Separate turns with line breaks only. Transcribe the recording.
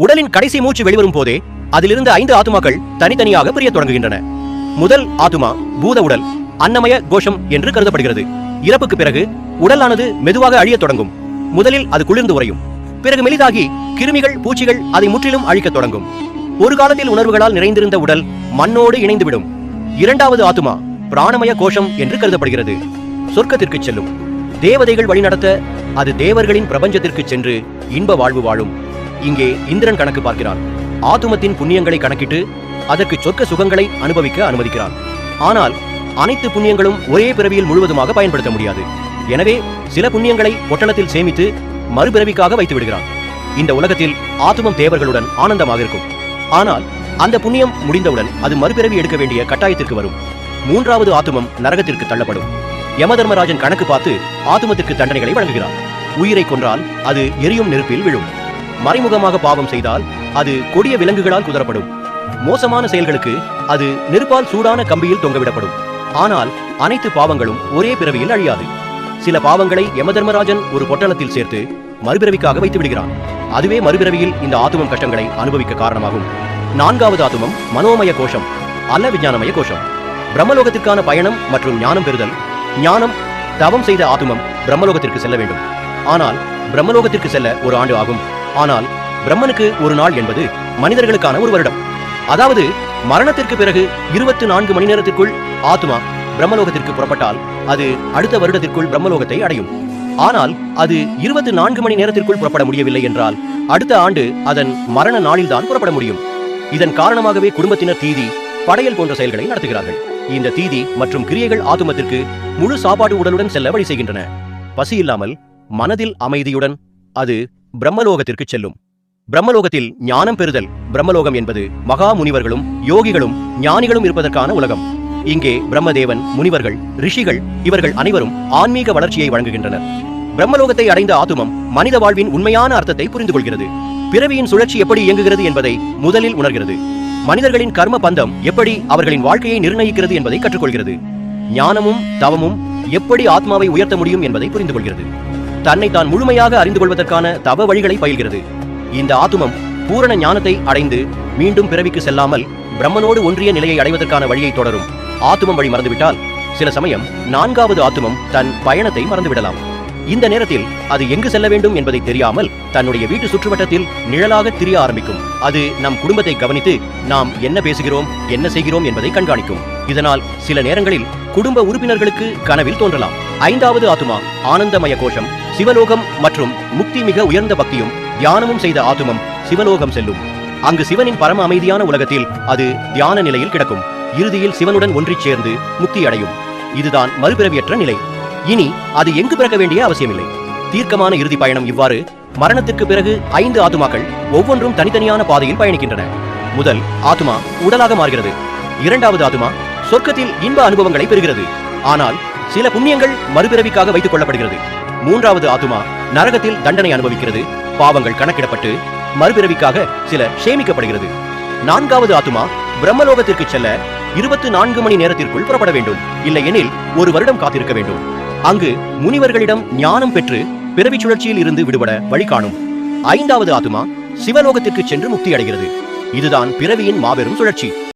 உடலின் கடைசி மூச்சு வெளிவரும் போதே அதிலிருந்து ஐந்து ஆத்துமாக்கள் தனித்தனியாக பிரிய தொடங்குகின்றன. முதல் ஆத்துமா பூத உடல் அன்னமய கோஷம் என்று கருதப்படுகிறது. இறப்புக்கு பிறகு உடலானது மெதுவாக அழியத் தொடங்கும். முதலில் அது குளிர்ந்து உறையும். பிறகு மெலிதாகி கிருமிகள் பூச்சிகள் அதை முற்றிலும் அழிக்கத் தொடங்கும். ஒரு காலத்தில் உணர்வுகளால் நிறைந்திருந்த உடல் மண்ணோடு இணைந்துவிடும். இரண்டாவது ஆத்துமா பிராணமய கோஷம் என்று கருதப்படுகிறது. சொர்க்கத்திற்கு செல்லும். தேவதைகள் வழிநடத்த அது தேவர்களின் பிரபஞ்சத்திற்கு சென்று இன்ப வாழ்வு வாழும். இங்கே இந்திரன் கணக்கு பார்க்கிறான். ஆத்துமத்தின் புண்ணியங்களை கணக்கிட்டு அதற்கு சொர்க்க சுகங்களை அனுபவிக்க அனுமதிக்கிறான். ஆனால் அனைத்து புண்ணியங்களும் ஒரே பிறவியில் முழுவதுமாக பயன்படுத்த முடியாது. எனவே சில புண்ணியங்களை பொட்டலத்தில் சேமித்து மறுபிறவிக்காக வைத்து விடுகிறான். இந்த உலகத்தில் ஆத்துமம் தேவர்களுடன் ஆனந்தமாக இருக்கும். ஆனால் அந்த புண்ணியம் முடிந்தவுடன் அது மறுபிறவி எடுக்க வேண்டிய கட்டாயத்திற்கு வரும். மூன்றாவது ஆத்துமம் நரகத்திற்கு தள்ளப்படும். யமதர்மராஜன் கணக்கு பார்த்து ஆத்துமத்திற்கு தண்டனைகளை வழங்குகிறார் உயிரை கொன்றால் அது எரியும் நெருப்பில் விழும். மறைமுகமாக பாவம் செய்தால் அது கொடிய விலங்குகளால் குதரப்படும் மோசமான செயல்களுக்கு அது நெருப்பால் சூடான கம்பியில் தொங்கவிடப்படும். ஆனால் அனைத்து பாவங்களும் ஒரே பிறவியில் அழியாது. சில பாவங்களை யமதர்மராஜன் ஒரு பொட்டலத்தில் சேர்த்து மறுபிறவிக்காக வைத்து விடுகிறான். அதுவே மறுபிறவியில் இந்த ஆத்துமம் கஷ்டங்களை அனுபவிக்க காரணமாகும். நான்காவது ஆத்துமம் மனோமய கோஷம் அல்ல விஞ்ஞானமய கோஷம். பிரம்மலோகத்திற்கான பயணம் மற்றும் ஞானம் பெறுதல் ஞானம் தவம் செய்த ஆத்துமம் பிரம்மலோகத்திற்கு செல்ல வேண்டும். ஆனால் பிரம்மலோகத்திற்கு செல்ல ஒரு ஆண்டு ஆகும். ஆனால் பிரம்மனுக்கு ஒரு நாள் என்பது மனிதர்களுக்கான ஒரு வருடம். அதாவது மரணத்திற்கு பிறகு இருபத்தி நான்கு மணி நேரத்திற்குள் ஆத்மா பிரம்மலோகத்திற்கு புறப்பட்டால் அது அடுத்த வருடத்திற்குள் பிரம்மலோகத்தை அடையும். ஆனால் அது இருபத்தி நான்கு மணி நேரத்திற்குள் புறப்பட முடியவில்லை என்றால் அடுத்த ஆண்டு அதன் மரண நாளில்தான் புறப்பட முடியும். இதன் காரணமாகவே குடும்பத்தினர் தீதி படையல் போன்ற செயல்களை நடத்துகிறார்கள். இந்த தீதி மற்றும் கிரியைகள் ஆத்துமத்திற்கு முழு சாப்பாடு உடலுடன் செல்ல வழி செய்கின்றன. பசி இல்லாமல் மனதில் அமைதியுடன் அது பிரம்மலோகத்திற்கு செல்லும். பிரம்மலோகத்தில் ஞானம் பெறுதல் பிரம்மலோகம் என்பது மகா முனிவர்களும் யோகிகளும் ஞானிகளும் இருப்பதற்கான உலகம். இங்கே பிரம்மதேவன் முனிவர்கள் ரிஷிகள் இவர்கள் அனைவரும் ஆன்மீக வளர்ச்சியை வழங்குகின்றனர். பிரம்மலோகத்தை அடைந்த ஆத்துமம் மனித வாழ்வின் உண்மையான அர்த்தத்தை புரிந்து கொள்கிறது பிறவியின் சுழற்சி எப்படி இயங்குகிறது என்பதை முதலில் உணர்கிறது. மனிதர்களின் கர்ம பந்தம் எப்படி அவர்களின் வாழ்க்கையை நிர்ணயிக்கிறது என்பதை கற்றுக்கொள்கிறது. ஞானமும் தவமும் எப்படி ஆத்மாவை உயர்த்த முடியும் என்பதை புரிந்து கொள்கிறது தன்னை தான் முழுமையாக அறிந்து கொள்வதற்கான தவ வழிகளை பயில்கிறது. இந்த ஆத்துமம் பூரண ஞானத்தை அடைந்து மீண்டும் பிறவிக்கு செல்லாமல் பிரம்மனோடு ஒன்றிய நிலையை அடைவதற்கான வழியை தொடரும். ஆத்துமம் வழி மறந்துவிட்டால் சில சமயம் நான்காவது ஆத்துமம் தன் பயணத்தை மறந்துவிடலாம். இந்த நேரத்தில் அது எங்கு செல்ல வேண்டும் என்பதை தெரியாமல் தன்னுடைய வீட்டு சுற்றுவட்டத்தில் நிழலாக திரிய ஆரம்பிக்கும். அது நம் குடும்பத்தை கவனித்து நாம் என்ன பேசுகிறோம் என்ன செய்கிறோம் என்பதை கண்காணிக்கும். இதனால் சில நேரங்களில் குடும்ப உறுப்பினர்களுக்கு கனவில் தோன்றலாம். ஐந்தாவது ஆத்துமா ஆனந்தமய கோஷம். சிவலோகம் மற்றும் முக்தி மிக உயர்ந்த பக்தியும் தியானமும் செய்த ஆத்துமம் சிவலோகம் செல்லும். அங்கு சிவனின் பரம அமைதியான உலகத்தில் அது தியான நிலையில் கிடக்கும். இறுதியில் சிவனுடன் ஒன்றிச் சேர்ந்து முக்தி அடையும். இதுதான் மறுபிறவியற்ற நிலை. இனி அது எங்கு பிறக்க வேண்டிய அவசியமில்லை. தீர்க்கமான இறுதி பயணம் இவ்வாறு மரணத்திற்கு பிறகு ஐந்து ஆத்துமாக்கள் ஒவ்வொன்றும் தனித்தனியான பாதையில் பயணிக்கின்றன. முதல் ஆத்துமா உடலாக மாறுகிறது. இரண்டாவது ஆத்துமா சொர்க்கத்தில் இன்ப அனுபவங்களை பெறுகிறது. ஆனால் சில புண்ணியங்கள் மறுபிறவிக்காக வைத்துக் கொள்ளப்படுகிறது. மூன்றாவது ஆத்துமா நரகத்தில் தண்டனை அனுபவிக்கிறது. பாவங்கள் கணக்கிடப்பட்டு மறுபிறவிக்காக சில சேமிக்கப்படுகிறது. நான்காவது ஆத்துமா பிரம்மலோகத்திற்கு செல்ல இருபத்து நான்கு மணி நேரத்திற்குள் புறப்பட வேண்டும். இல்லையெனில் ஒரு வருடம் காத்திருக்க வேண்டும். அங்கு முனிவர்களிடம் ஞானம் பெற்று பிறவி சுழற்சியில் இருந்து விடுபட வழி காணும். ஐந்தாவது ஆத்துமா சிவலோகத்திற்கு சென்று முக்தி அடைகிறது. இதுதான் பிறவியின் மாபெரும் சுழற்சி.